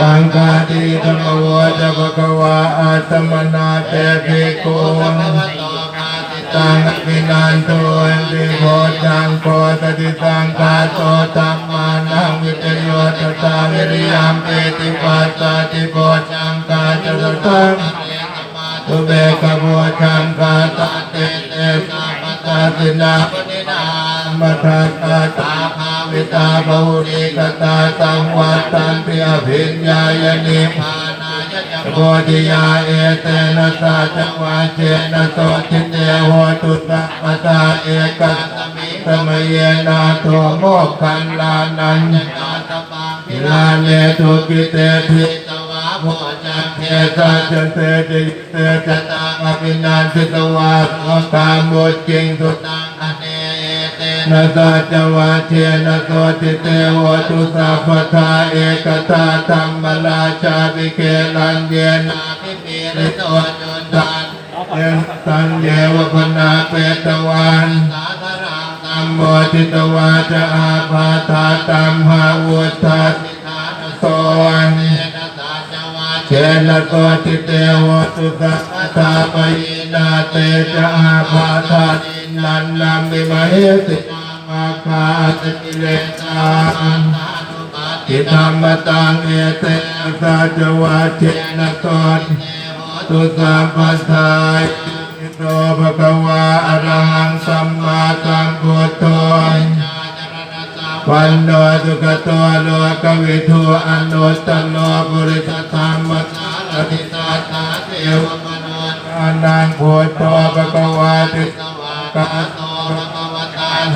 สังฆาติธรรมวจะภควาอาตมนาเตภิกขุตังอภินันโตอันติโพจังโพตติตังกาโตตัมมานังวิจโยตตาวิริยามเปติปัสสะติโพจังกาจตุตังตุเบกโพชังกาตเตเตสัพพตาตินาป นินามัทกาตาภาวิตาภุริกตาสังวัตตันติอภิญญายนิพานายะโพธิยาเอเตนะสาจวาเจนะโสทิเตโหตุตะปตาเอกัสมิสมเยนาโทโมกขันลานันยิลาเนทุกิเตทิตวาโพจังเทสาจเตจิเตจตาอภินันทิตวาโอตามโมจิงตุตังคะเน นะสาจวาเชนะโสติเตโหตุสัพพทาเอกตาธรรมราชาวิเกลันเยนาภิปิริโตจุนทานเยนตันเยวพนาเปตวันสาธรังตัมโมทิตวาจะอาภาธาตัมหาวุฒาสิทานโสนเชนะโสติเตโหตุสัพพทาปยินาเตจะอาภาธาตินันนัมมิมเหติ มาคาตกิเลสานทิธรรมตังเอเตสัจวะเจนะโสตุสัพพทายโตภะคะวาอะระหังสัมมาสัมพุทโธวันโนสุขโตโลกวิทูอนุตตโลบุริสธรรมสารติตาตาเทวมนุษย์อนังพุทโธภะคะวาติสวากาโต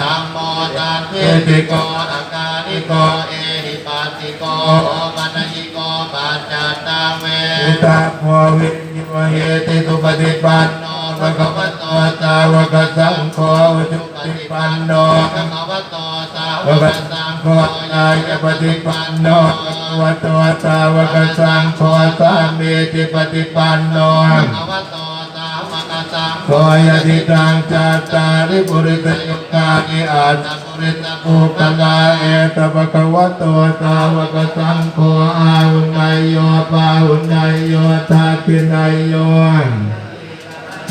ธรรมโมตัสเทติโกอาการิโกเอหิปัสสิโกปัญญิโกปัจจตตังเวทิตาโพวิญญวเหติสุปฏิปันโนภะคะวะโตสาวกสังโฆอุจุปฏิปันโนภะคะวะโตสาวกสังโฆนายปฏิปันโนภะคะวะโตสาวกสังโฆสามีติปฏิปันโนภะคะวะโต สาวกสังโฆยติตังจัตตาริปุริสยุคานิอาตปุริสภูปนาเอตภะคะวะโตสาวกสังโฆอาหุนายโยปาหุนายโยทาคินายโย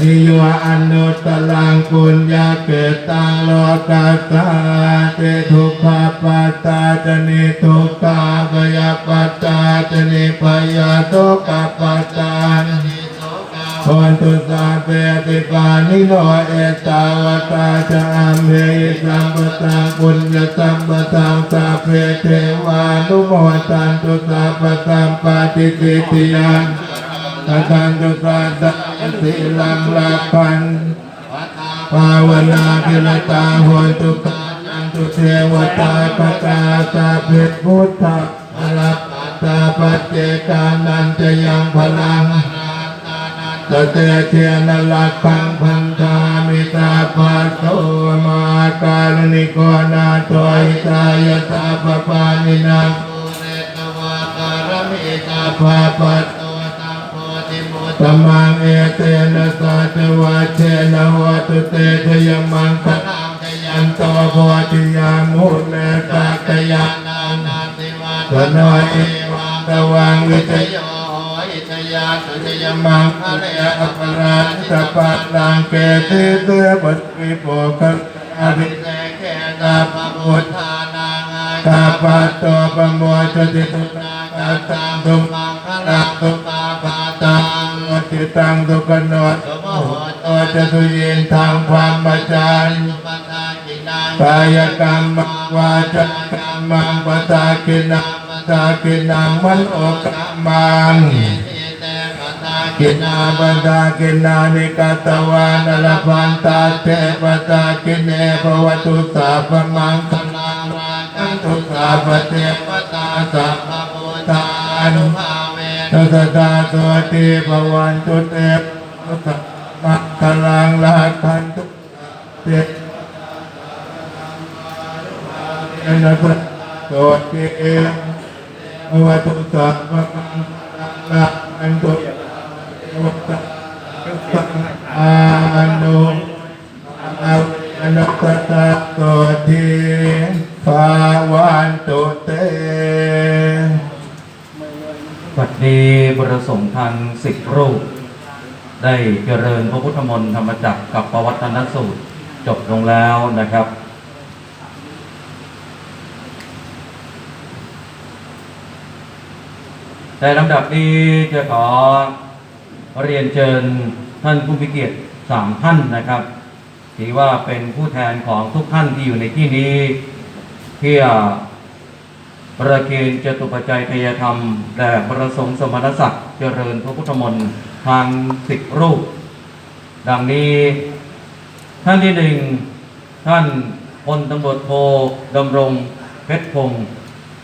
นิโยอนุตตลังปุญญาเกตังโลกัสสาเตทุกขปัตตาจเนทุกขาพยาปัตตาจเนิพยาทุกขปัตตา คนตุสาเปติปานิโนเอตาวตาจะอัมเหยสัมปตังปุญญสัมปตังสาเพเทวานุโมตันตุสาปตัมปาติติติยังตาทันตุสาตะสิลังลาพันภาวนาพิรตาโหตุกานันตุเทวตาปตาสาเพพุทธะอรหัตตาปัจเจกานันจะยังพลัง ตเตเทียนลักขังพันธามิตาปัสโสมาการณิโกนาโตอิตายตาปปานินังปุเรตวาการมิตาภาปัสโตตังโพธิมุตตมังเอเตนะสัจวะเชนะวะตุเตชยมังคลังชยันโตโพธิยามุเลสักยานานาติวัตโนเอวังตวังวิจโย ยาสุจยมังคะเรอปราชิตปัตตังเกติเตปัตวิโปคะอภิเศกเกตาปพุทานังกาปัตโตปโมจติตุนากัตตังตุมังคะลังตุปาปาตังวติตังตุกโนตุมโหตจตุยินทางความบัจจันกายกรรมวาจากรรมังปตากินังปตากินังมันโอกรรมัง กินาปันตากินานิกาตวานลพันตาเทปตากินเนภวตุสาพมังคลังราคันตุสาปเทปตาสัพพุทานุภาเวนัสตาตัวติภวันตุเตปสัพมังคลังราคันตุเตนัสตัวติภวตุสาพมังคลังราคันา เตบัดนี้บรสงฆ์ทันสิบรูป ได้เจริญพระพุทธมนต์ธรรมจักรกับประวัตนสูตรจบลงแล้วนะครับแต่ลำดับนี้จะขอเรียนเชิญท่านผู้มีเกียรติสามท่านนะครับถือว่าเป็นผู้แทนของทุกท่านที่อยู่ในที่นี้เพื่อ ประเคนจตุปัจจัยทยธรรมแด่ประสงค์สมณศักดิ์เจริญพระพุทธมนต์ทางสิบรูป ดังนี้ ท่านที่หนึ่งท่านพลตำรวจโทดำรงเพชรพงศ์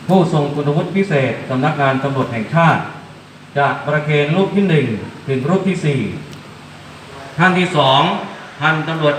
ผู้ทรงคุณวุฒิพิเศษสำนักงานตำรวจแห่งชาติจะประเคนรูปที่หนึ่งถึงรูปที่สี่ท่านที่สองพันตำรวจ